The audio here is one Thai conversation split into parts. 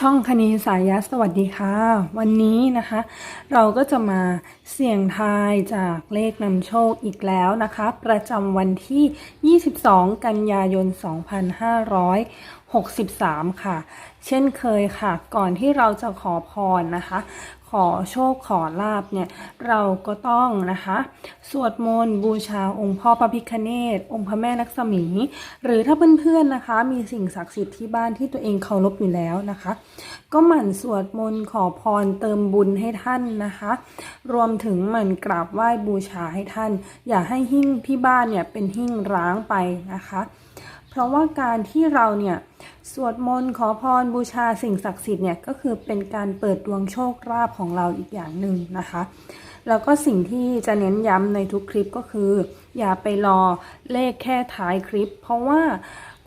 ช่องคณีสายยะสวัสดีค่ะ วันนี้นะคะ เราก็จะมา เสี่ยงทายจากเลขนำโชคอีกแล้วนะคะ ประจำวันที่ 22 กันยายน 2563 ค่ะ เช่นเคยค่ะ ก่อนที่เราจะขอพรนะคะ ขอโชคขอลาบเนี่ย เราก็ต้องนะคะ สวดมนต์บูชาองค์พ่อพระพิคเนตองค์พระแม่ลักษมี หรือถ้าเพื่อนๆนะคะ มีสิ่งศักดิ์สิทธิ์ที่บ้านที่ตัวเองเคารพอยู่แล้วนะคะ ก็หมั่นสวดมนต์ขอพรเติมบุญให้ท่านนะคะ รวมถึงหมั่นกราบไหว้บูชาให้ท่าน อย่าให้หิ้งที่บ้านเนี่ยเป็นหิ้งร้างไปนะคะ เพราะว่าการที่เราเนี่ยสวดมนต์ขอพรบูชาสิ่งศักดิ์สิทธิ์เนี่ยก็คือเป็นการเปิดดวงโชคลาภของเราอีกอย่างหนึ่งนะคะแล้วก็สิ่งที่จะเน้นย้ำในทุกคลิปก็คือ อย่าไปรอเลขแค่ท้ายคลิป เพราะว่า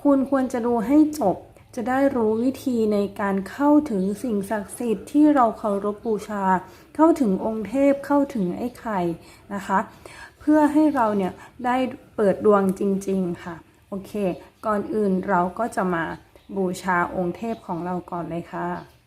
คุณควรจะดูให้จบ จะได้รู้วิธีในการเข้าถึงสิ่งศักดิ์สิทธิ์ที่เราเคารพบูชา เข้าถึงองค์เทพเข้าถึงไอ้ไข่นะคะ เพื่อให้เราเนี่ยได้เปิดดวงจริง ๆค่ะ โอเค ก่อนอื่นเราก็จะมาบูชาองค์เทพของเราก่อนเลยค่ะ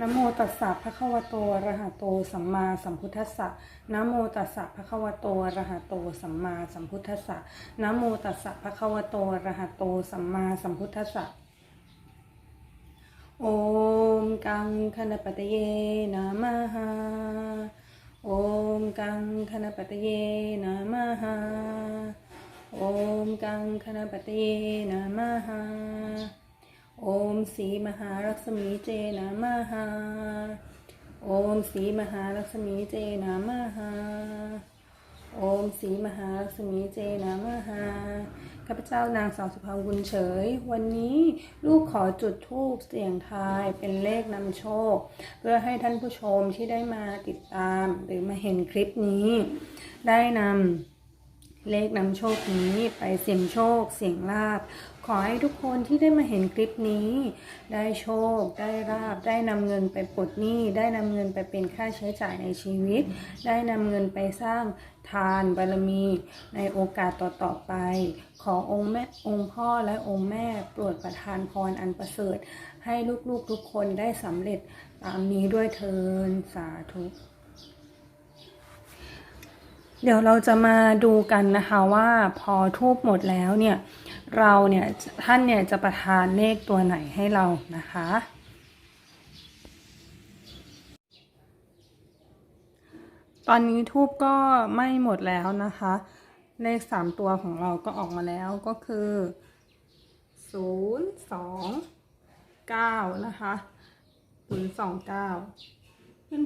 นโมตัสสะภะคะวะโตอะระหะโตสัมมาสัมพุทธัสสะนโมตัสสะภะคะวะโตอะระหะโตสัมมาสัมพุทธัสสะนโมตัสสะภะคะวะโตอะระหะโตสัมมาสัมพุทธัสสะโอมกังคณปตเยนะมะหาโอมกังคณปตเยนะมะหาโอมกังคณปตเยนะมะหา โอมสีมหาลักษมีเจนะมหาโอมสีมหาลักษมีเจนะมหาโอมสีมหาลักษมีเจนะมหาข้าพเจ้านางสาวสุภาวุญเฉย วันนี้ลูกขอจุดธูปเสียงทายเป็นเลขนำโชค เพื่อให้ท่านผู้ชมที่ได้มาติดตาม หรือมาเห็นคลิปนี้ ได้นำ เลขนำโชคนี้ไปเสี่ยงโชค เสี่ยงลาบ ขอให้ทุกคนที่ได้มาเห็นคลิปนี้ ได้โชค ได้ลาบ ได้นำเงินไปปลดหนี้ ได้นำเงินไปเป็นค่าใช้จ่ายในชีวิต ได้นำเงินไปสร้างทานบารมี ในโอกาสต่อๆไป ขอองค์แม่องค์พ่อและองค์แม่โปรดประทานพรอันประเสริฐ ให้ลูกๆทุกคนได้สำเร็จตามนี้ด้วยเทินสาธุ เดี๋ยวเราจะมาดูกันนะคะว่าพอทูบหมดแล้วเนี่ยเราเนี่ยท่านเนี่ยจะประทานเลขตัวไหนให้เรานะคะ ตอนนี้ทูบก็ไม่หมดแล้วนะคะ เลขสามตัวของเราก็ออกมาแล้วก็คือศูนย์สองเก้านะคะศูนย์สองเก้า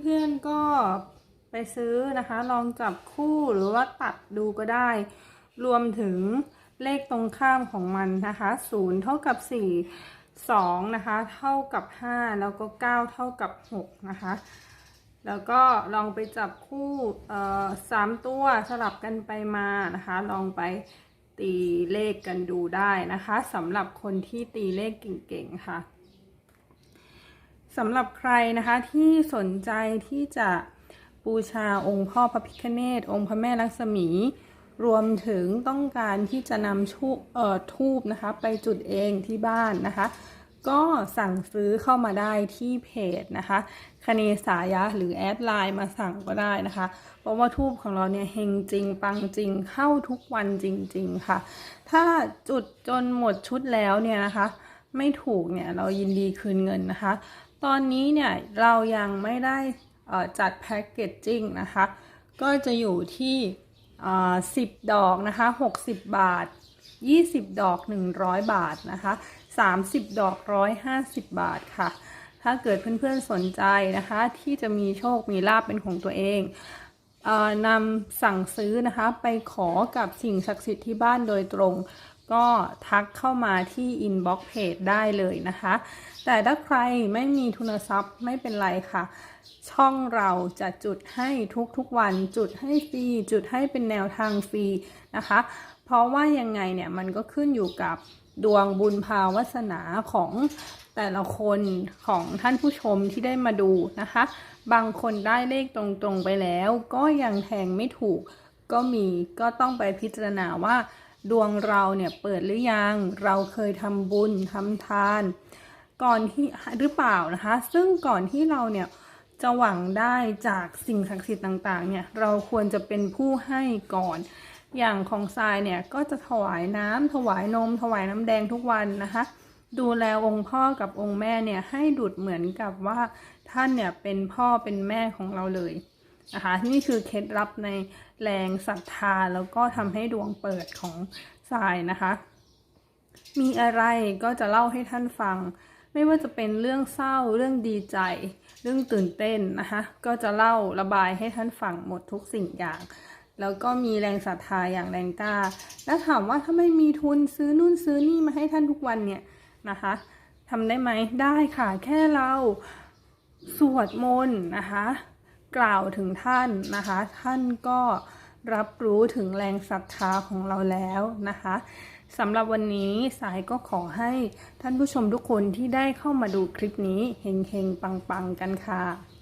เพื่อนๆก็ ไปซื้อนะคะ ลองจับคู่หรือว่าตัดดูก็ได้ รวมถึงเลขตรงข้ามของมันนะคะ0เท่ากับ 4 2 นะคะ เท่ากับ 5 แล้วก็ 9 เท่ากับ 6 นะคะ แล้วก็ลองไปจับคู่เอ่อสามตัวสลับกันไปมานะคะ ลองไปตีเลขกันดูได้นะคะสำหรับคนที่ตีเลขเก่งๆค่ะสำหรับใครนะคะที่สนใจที่จะ บูชาองค์พ่อพระพิฆเนศองค์พระแม่ลักษมี รวมถึงต้องการที่จะนำชูเอ่อทูบนะคะ ไปจุดเองที่บ้านนะคะ ก็สั่งซื้อเข้ามาได้ที่เพจนะคะคเนสายะหรือแอดไลน์มาสั่งก็ได้นะคะ เพราะว่าทูบของเราเนี่ยเฮงจริง ปังจริงเข้าทุกวันจริง ๆค่ะ ถ้าจุดจนหมดชุดแล้วเนี่ยนะคะ ไม่ถูกเนี่ยเรายินดีคืนเงินนะคะ ตอนนี้เนี่ยเรายังไม่ได้ จัดแพ็กเกจจิ้งนะคะ ก็จะอยู่ที่10ดอกนะคะ60บาท20ดอก100บาทนะคะ30ดอก150บาทค่ะ ถ้าเกิดเพื่อนๆสนใจนะคะ ที่จะมีโชคมีลาบเป็นของตัวเองนำสั่งซื้อนะคะไปขอกับสิ่งศักดิ์สิทธิ์ที่บ้านโดยตรง ก็ทักเข้ามาที่อินบ็อกเพจได้เลยนะคะ แต่ถ้าใครไม่มีทุนทรัพย์ไม่เป็นไรค่ะ ช่องเราจะจุดให้ทุกๆวัน จุดให้ฟรี จุดให้เป็นแนวทางฟรีนะคะ เพราะว่ายังไงเนี่ยมันก็ขึ้นอยู่กับดวงบุญภาวาสนาของแต่ละคนของท่านผู้ชมที่ได้มาดูนะคะ บางคนได้เลขตรงๆไปแล้ว ก็ยังแทงไม่ถูก ก็มีก็ต้องไปพิจารณาว่า ดวงเราเนี่ยเปิดหรือยัง เราเคยทำบุญทำทาน ก่อนที่หรือเปล่านะคะ ซึ่งก่อนที่เราเนี่ยจะหวังได้จากสิ่งศักดิ์สิทธิ์ต่างๆ เนี่ยเราควรจะเป็นผู้ให้ก่อน อย่างของทรายเนี่ยก็จะถวายน้ำถวายนม ถวายน้ำแดงทุกวันนะคะ ดูแลองค์พ่อกับองค์แม่เนี่ยให้ดุดเหมือนกับว่าท่านเนี่ยเป็นพ่อเป็นแม่ของเราเลยนะคะนี่คือเคล็ดลับในแรงศรัทธาแล้วก็ทำให้ดวงเปิดของทรายนะคะ มีอะไรก็จะเล่าให้ท่านฟัง ไม่ว่าจะเป็นเรื่องเศร้าเรื่องดีใจ เรื่องตื่นเต้นนะคะก็จะเล่าระบายให้ท่านฟังหมดทุกสิ่งอย่าง แล้วก็มีแรงศรัทธาอย่างแรงกล้า แล้วถามว่าถ้าไม่มีทุนซื้อนู่นซื้อนี่มาให้ท่านทุกวันเนี่ยนะคะทำได้ไหมได้ค่ะแค่เราสวดมนต์นะคะ กล่าวถึงท่านนะคะ ท่านก็ รับรู้ถึงแรงศรัทธาของเราแล้วนะคะสำหรับวันนี้สายก็ขอให้ท่านผู้ชมทุกคนที่ได้เข้ามาดูคลิปนี้เฮงๆปังๆกันค่ะ